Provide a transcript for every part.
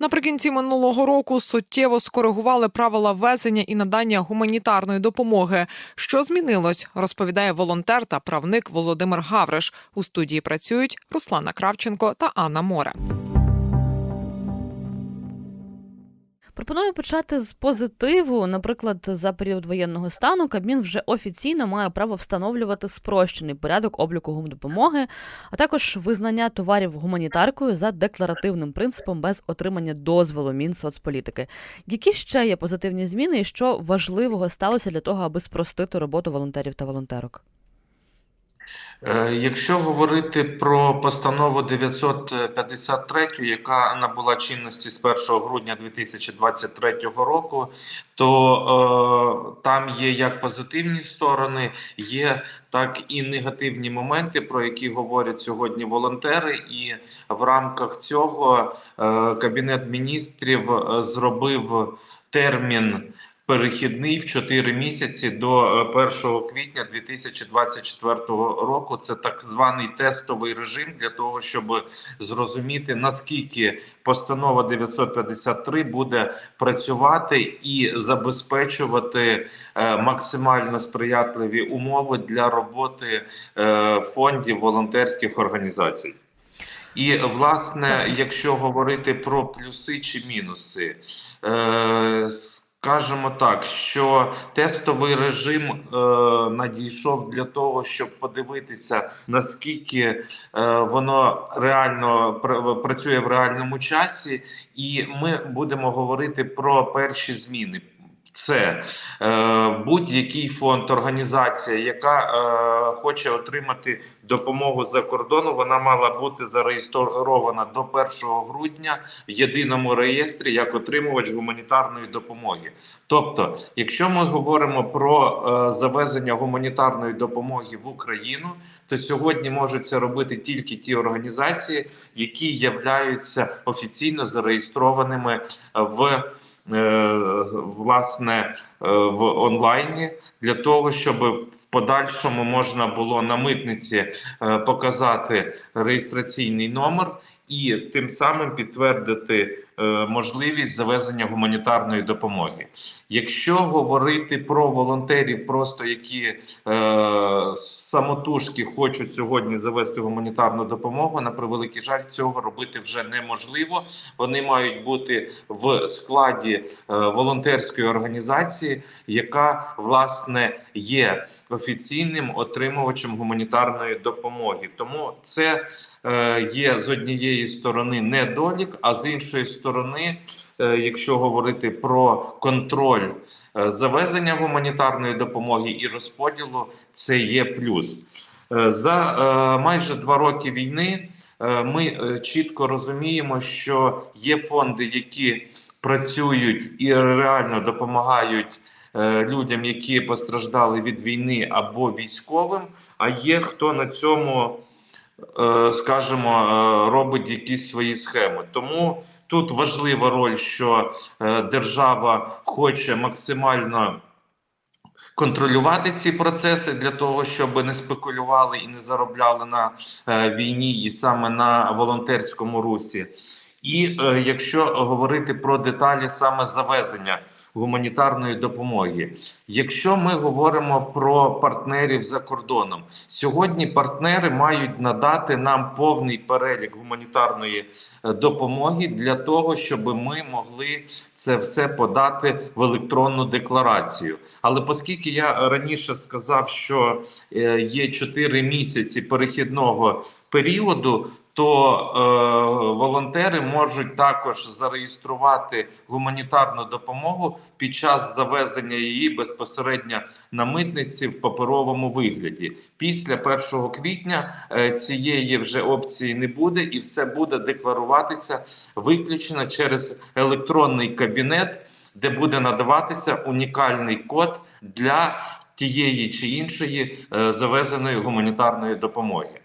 Наприкінці минулого року суттєво скоригували правила везення і надання гуманітарної допомоги. Що змінилось, розповідає волонтер та правник Володимир Гавриш. У студії працюють Руслана Кравченко та Анна Море. Пропоную почати з позитиву. Наприклад, за період воєнного стану Кабмін вже офіційно має право встановлювати спрощений порядок обліку гумдопомоги, а також визнання товарів гуманітаркою за декларативним принципом без отримання дозволу Мінсоцполітики. Які ще є позитивні зміни, і що важливого сталося для того, аби спростити роботу волонтерів та волонтерок? Е, Якщо говорити про постанову 953, яка набула чинності з 1 грудня 2023 року, то е, там є як позитивні сторони, є так і негативні моменти, про які говорять сьогодні волонтери. І в рамках цього е, Кабінет міністрів е, зробив термін перехідний в 4 місяці до е, 1 квітня 2024 року. Це так званий тестовий режим для того, щоб зрозуміти наскільки постанова 953 буде працювати і забезпечувати е, максимально сприятливі умови для роботи е, фондів волонтерських організацій. І власне, якщо говорити про плюси чи мінуси, е, скажімо так, що тестовий режим е, надійшов для того, щоб подивитися, наскільки е, воно реально пр- працює в реальному часі, і ми будемо говорити про перші зміни. Це е, будь-який фонд, організація, яка е, хоче отримати допомогу за кордону, вона мала бути зареєстрована до 1 грудня в єдиному реєстрі як отримувач гуманітарної допомоги. Тобто, якщо ми говоримо про е, завезення гуманітарної допомоги в Україну, то сьогодні можуть це робити тільки ті організації, які являються офіційно зареєстрованими в е, власне е, в онлайні для того, щоб в подальшому можна було на митниці е, показати реєстраційний номер і тим самим підтвердити е, можливість завезення гуманітарної допомоги. Якщо говорити про волонтерів, просто які е, самотужки хочуть сьогодні завести гуманітарну допомогу, на превеликий жаль, цього робити вже неможливо. Вони мають бути в складі е, волонтерської організації, яка власне є офіційним отримувачем гуманітарної допомоги. Тому це е, є з однієї сторони недолік, а з іншої сторони, е, якщо говорити про контроль е, завезення гуманітарної допомоги і розподілу, це є плюс. Е, За майже два роки війни ми чітко розуміємо, що є фонди, які працюють і реально допомагають людям, які постраждали від війни або військовим. А є хто на цьому, скажімо, е, робить якісь свої схеми. Тому тут важлива роль, що е, держава хоче максимально. Контролювати ці процеси для того, щоб не спекулювали і не заробляли на е, війні, і саме на волонтерському русі. І е, якщо говорити про деталі саме завезення гуманітарної допомоги, якщо ми говоримо про партнерів за кордоном, сьогодні партнери мають надати нам повний перелік гуманітарної е, допомоги для того, щоб ми могли це все подати в електронну декларацію. Але оскільки я раніше сказав, що е, є 4 місяці перехідного періоду, то е, волонтери можуть також зареєструвати гуманітарну допомогу під час завезення її безпосередньо на митниці в паперовому вигляді. Після 1 квітня е, цієї вже опції не буде, і все буде декларуватися виключно через електронний кабінет, де буде надаватися унікальний код для тієї чи іншої е, завезеної гуманітарної допомоги.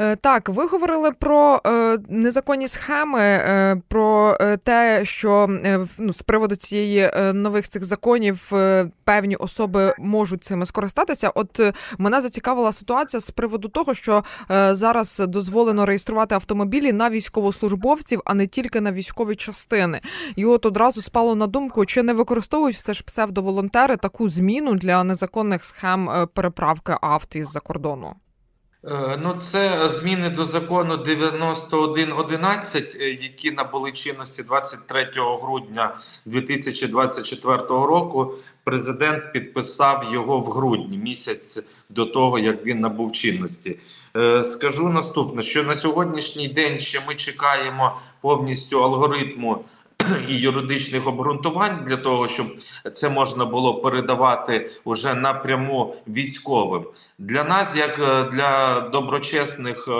Е, Так, ви говорили про е, незаконні схеми, е, про те, що ну, з приводу цієї нових цих законів певні особи можуть цими скористатися. От мене зацікавила ситуація з приводу того, що зараз дозволено реєструвати автомобілі на військовослужбовців, а не тільки на військові частини. І от одразу спало на думку, чи не використовують все ж псевдоволонтери таку зміну для незаконних схем переправки авто із-за кордону. Е, Ну, це зміни до закону 9111, е, які набули чинності 23 грудня 2024 року. Президент підписав його в грудні, місяць до того, як він набув чинності. Е, Скажу наступне: що на сьогоднішній день ще ми чекаємо повністю алгоритму. І юридичних обґрунтувань для того, щоб це можна було передавати уже напряму військовим. Для нас, як е, для доброчесних е,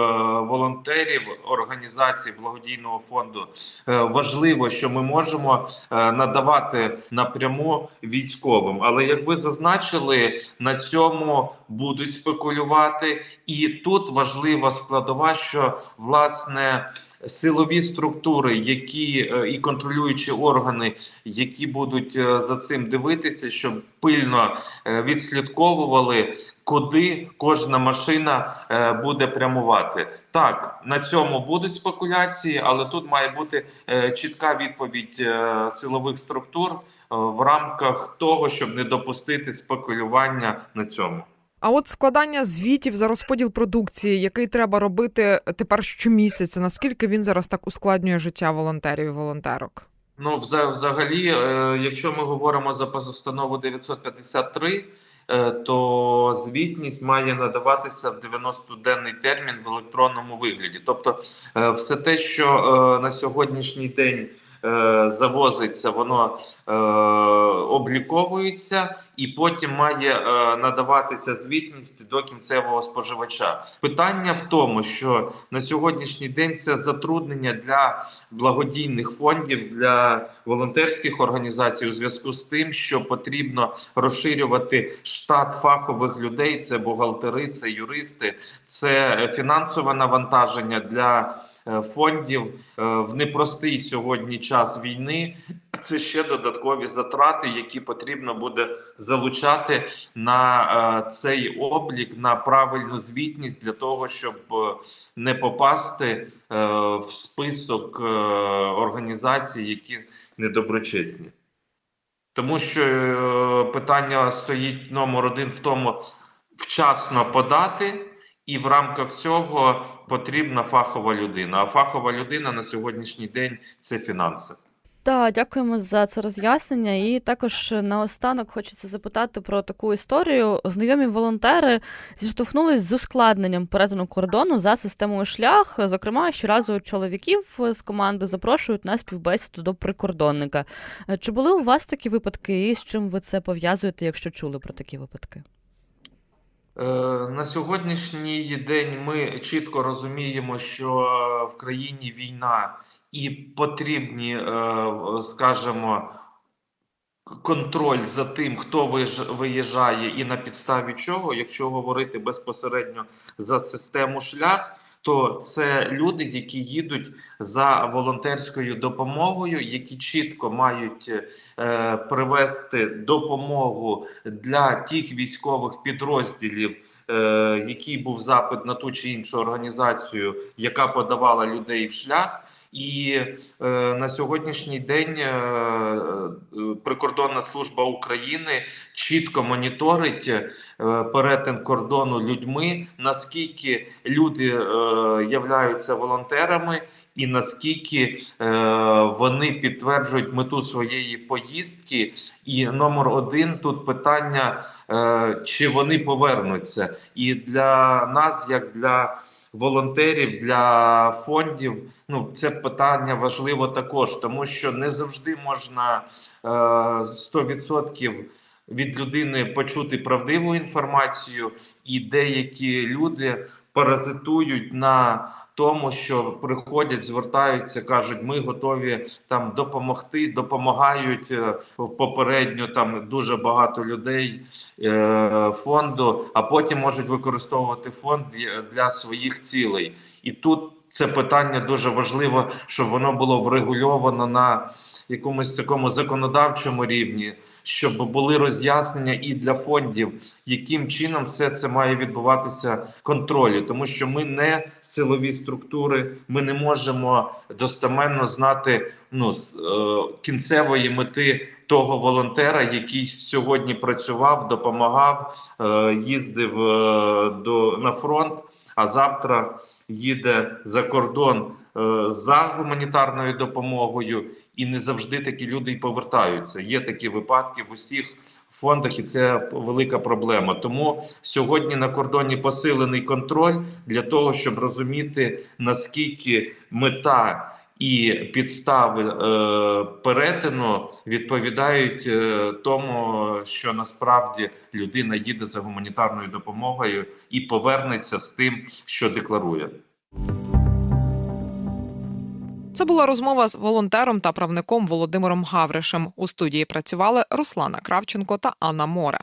волонтерів організацій благодійного фонду, е, важливо, що ми можемо надавати напряму військовим. Але як ви зазначили, на цьому будуть спекулювати, і тут важлива складова, що власне. Силові структури, які е, і контролюючі органи, які будуть е, за цим дивитися, щоб пильно е, відслідковували, куди кожна машина буде прямувати. Так, на цьому будуть спекуляції, але тут має бути чітка відповідь силових структур в рамках того, щоб не допустити спекулювання на цьому. А от складання звітів за розподіл продукції, який треба робити тепер щомісяця, наскільки він зараз так ускладнює життя волонтерів і волонтерок? Ну, вза- взагалі, е, якщо ми говоримо за постанову 953, е, то звітність має надаватися в 90-денний термін в електронному вигляді. Тобто, е, все те, що на сьогоднішній день завозиться, воно е, обліковується і потім має е, надаватися звітність до кінцевого споживача. Питання в тому, що на сьогоднішній день це затруднення для благодійних фондів для волонтерських організацій у зв'язку з тим, що потрібно розширювати штат фахових людей: це бухгалтери, це юристи, це е, фінансове навантаження для е, фондів е, в непростий сьогодні час війни. Це ще додаткові затрати, які потрібно буде залучати на е, цей облік, на правильну звітність для того, щоб е, не попасти е, в список організацій, які недоброчесні. Тому що питання стоїть номер один в тому вчасно подати, і в рамках цього потрібна фахова людина. А фахова людина на сьогоднішній день це фінанси. Так, дякуємо за це роз'яснення. І також наостанок хочеться запитати про таку історію. Знайомі волонтери зіштовхнулись з ускладненням перетину кордону за системою шлях. Зокрема, щоразу чоловіків з команди запрошують на співбесіду до прикордонника. Чи були у вас такі випадки, і з чим ви це пов'язуєте, якщо чули про такі випадки? Е, На сьогоднішній день ми чітко розуміємо, що в країні війна і потрібні, е, скажімо, контроль за тим, хто виїжджає і на підставі чого, якщо говорити безпосередньо за систему шлях. То це люди, які їдуть за волонтерською допомогою, які чітко мають е, привести допомогу для тих військових підрозділів, е, який був запит на ту чи іншу організацію, яка подавала людей в шлях. І е, на сьогоднішній день е, прикордонна служба України чітко моніторить е, перетин кордону людьми, наскільки люди являються волонтерами. І наскільки е, вони підтверджують мету своєї поїздки, і номер один тут питання, е, чи вони повернуться, і для нас, як для волонтерів, для фондів, ну це питання важливо також, тому що не завжди можна е, 100% від людини почути правдиву інформацію, і деякі люди паразитують на тому, що приходять, звертаються, кажуть, ми готові там допомогти, допомагають е, попередньо там дуже багато людей е, фонду, а потім можуть використовувати фонд для- своїх цілей. І тут це питання дуже важливо, щоб воно було врегульовано на якомусь такому законодавчому рівні, щоб були роз'яснення і для фондів, яким чином все це має відбуватися контролю, тому що ми не силові структури, ми не можемо достеменно знати ну е, кінцевої мети того волонтера, який сьогодні працював, допомагав, е, їздив е, до на фронт, а завтра їде за кордон е, за гуманітарною допомогою, і не завжди такі люди й повертаються. Є такі випадки в усіх фондах, і це велика проблема. Тому сьогодні на кордоні посилений контроль для того, щоб розуміти наскільки мета. І підстави е, перетину відповідають е, тому, що насправді людина їде за гуманітарною допомогою і повернеться з тим, що декларує. Це була розмова з волонтером та правником Володимиром Гавришем. У студії працювали Руслана Кравченко та Анна Море.